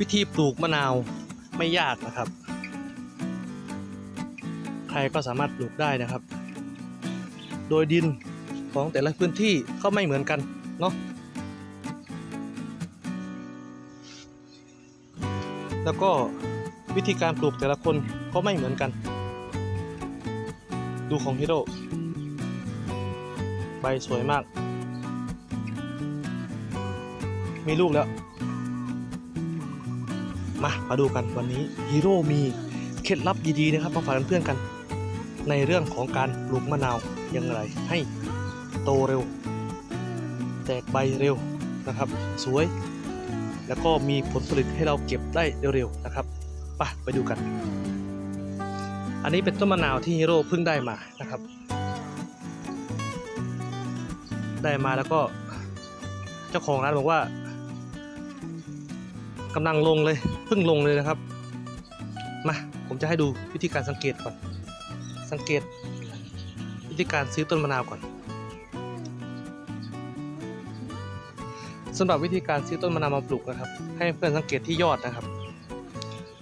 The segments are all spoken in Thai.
วิธีปลูกมะนาวไม่ยากนะครับ ใครก็สามารถปลูกได้นะครับ โดยดินของแต่ละพื้นที่ก็ไม่เหมือนกันเนาะแล้วก็วิธีการปลูกแต่ละคนก็ไม่เหมือนกัน ดูของฮิโร่ใบสวยมาก มีลูกแล้ว มา มาดูกันวันนี้ฮีโร่มีเคล็ดลับดีๆนะครับมาฝากเพื่อนๆกัน ในเรื่องของการปลูกมะนาวอยังไงให้โตเร็ว แตกใบเร็วนะครับ สวย แล้วก็มีผลผลิตให้เราเก็บได้เร็วๆนะครับไปไปดูกัน อันนี้เป็นต้นมะนาวที่ฮีโร่เพิ่งได้มานะครับ ได้มาแล้วก็ เจ้าของร้านบอกว่า กำลังลงเลยเพิ่งลงเลยนะครับมาผมจะให้ดูวิธีการสังเกตก่อน สังเกตวิธีการซื้อต้นมะนาวก่อนสำหรับวิธีการซื้อต้นมะนาวมาปลูกนะครับ ให้เพื่อนสังเกตที่ยอดนะครับ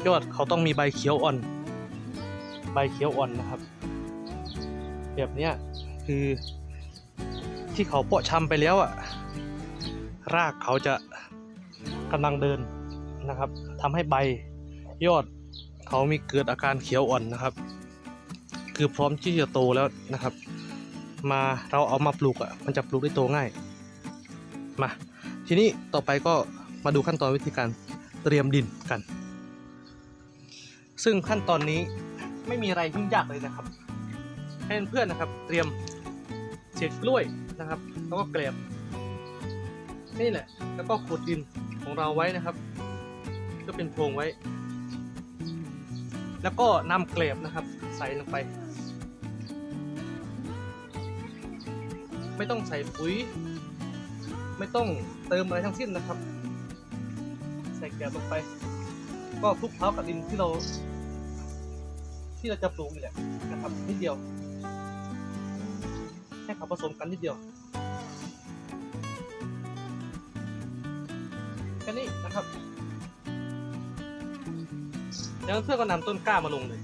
ยอดเขาต้องมีใบเขียวอ่อน ใบเขียวอ่อนนะครับ แบบเนี้ยคือที่เขาเพาะชำไปแล้วอะรากเขาจะกำลังเดิน นะครับทำให้ใบยอดเขามีเกิดอาการเขียวอ่อนนะครับ คือพร้อมที่จะโตแล้วนะครับ มาเราเอามาปลูกอะ่ะมันจะปลูกได้โตง่ายมาทีนี้ต่อไปก็มาดูขั้นตอนวิธีการเตรียมดินกัน ซึ่งขั้นตอนนี้ไม่มีอะไรยุ่งยากเลยนะครับ ให้เพื่อนๆนะครับ เตรียมเศษกล้วยนะครับ แล้วก็เกลียบนี่แหละ แล้วก็ขุดดินของเราไว้นะครับ ก็เป็นโพรงไว้ แล้วก็นำเกลบนะครับ ใส่ลงไป ไม่ต้องใส่ปุ๋ย ไม่ต้องเติมอะไรทั้งสิ้นนะครับ ใส่เกลบลงไป ก็คลุกเคล้ากับดินที่เรา ที่เราจะปลูกนี่แหละนะครับนิดเดียวให้เขาผสมกันนิดเดียวแค่นี้นะครับ แล้วเพื่อนก็นำต้นกล้ามาลงเลย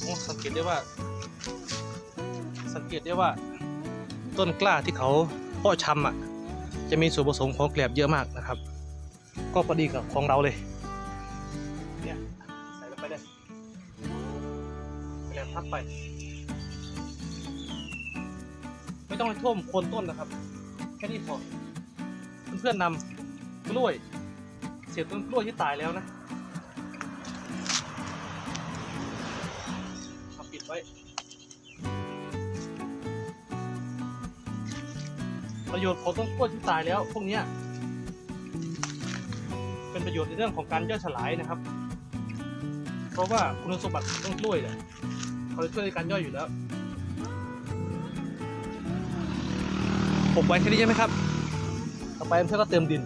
โอ้สังเกตได้ว่า สังเกตได้ว่า ต้นกล้าที่เขาเพาะชำอะ จะมีส่วนผสมของแกลบเยอะมากนะครับ ก็พอดีกับของเราเลย ทับไป ไม่ต้องให้ท่วมโคนต้นนะครับ แค่นี้พอ เพื่อนๆนำกล้วย เศษต้นกล้วยที่ตายแล้วนะเอาปิดไว้ ประโยชน์ของต้นกล้วยที่ตายแล้ว พวกนี้เป็นประโยชน์ในเรื่องของการย่อยสลายนะครับ เพราะว่าคุณสมบัติของต้นกล้วยเนี่ย เขาจะช่วยในการย่อยอยู่แล้วผมไว้แค่นี้ใช่ไหมครับ ต่อไปเพื่อนก็เติมดิน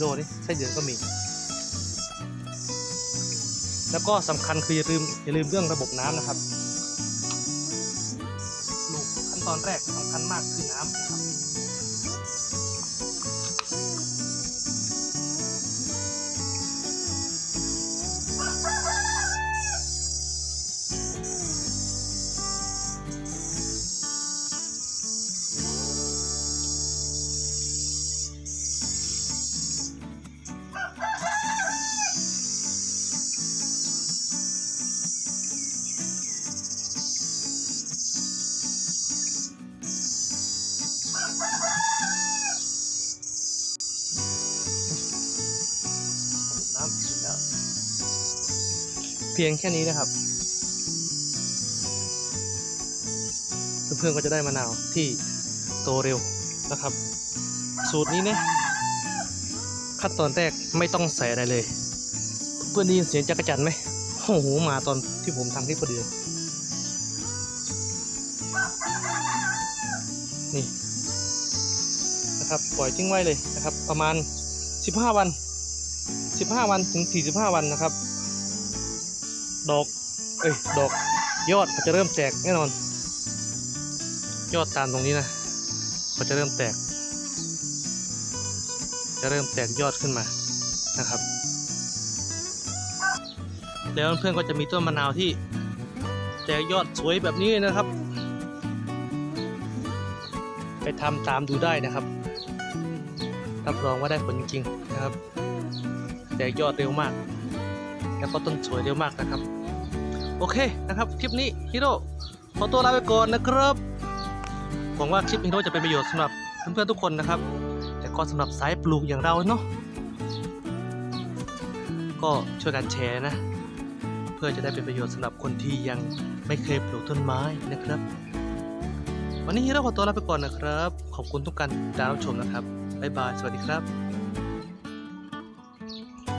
โร่นี่ไส้เดือนก็มี แล้วก็สำคัญคืออย่าลืมอย่าลืมเรื่องระบบน้ำนะครับขั้นตอนแรกสำคัญมากคือน้ำนะครับ น้ำเสร็แล้วเพียงแค่นี้นะครับ เพื่อนๆก็จะได้มะนาวที่โตเร็วนะครับ สูตรนี้เนี่ยขั้นตอนแรกไม่ต้องใส่อะไรเลย เพื่อนได้ยินเสียงจักรจันไหมโอ้โหมาตอนที่ผมทำคลิปพอดีเลยนี่ นะครับปล่อยทิ้งไว้เลยนะครับ ประมาณ 15 วัน 15 วันถึง 45 วันนะครับ ดอกเอ้ยดอกยอดเขาจะเริ่มแตกแน่นอน ยอดตามตรงนี้นะเขาจะเริ่มแตก จะเริ่มแตกยอดขึ้นมานะครับ แล้วเพื่อนก็จะมีต้นมะนาวที่แตกยอดสวยแบบนี้นะครับ ทำตามดูได้นะครับ รับรองว่าได้ผลจริงๆนะครับ แตกยอดเร็วมาก แล้วก็ต้นสวยเร็วมากนะครับ โอเคนะครับ คลิปนี้ฮีโร่ขอตัวลาไปก่อนนะครับหวังว่าคลิปฮีโร่จะเป็นประโยชน์สำหรับเพื่อนๆทุกคนนะครับ แต่ก็สำหรับสายปลูกอย่างเราเนาะก็ช่วยกันแชร์นะ เพื่อจะได้เป็นประโยชน์สำหรับคนที่ยังไม่เคยปลูกต้นไม้นะครับ วันนี้ฮีโร่ขอตัวลาไปก่อนนะครับ ขอบคุณทุกการติดตามรับชมนะครับ บ๊ายบาย สวัสดีครับ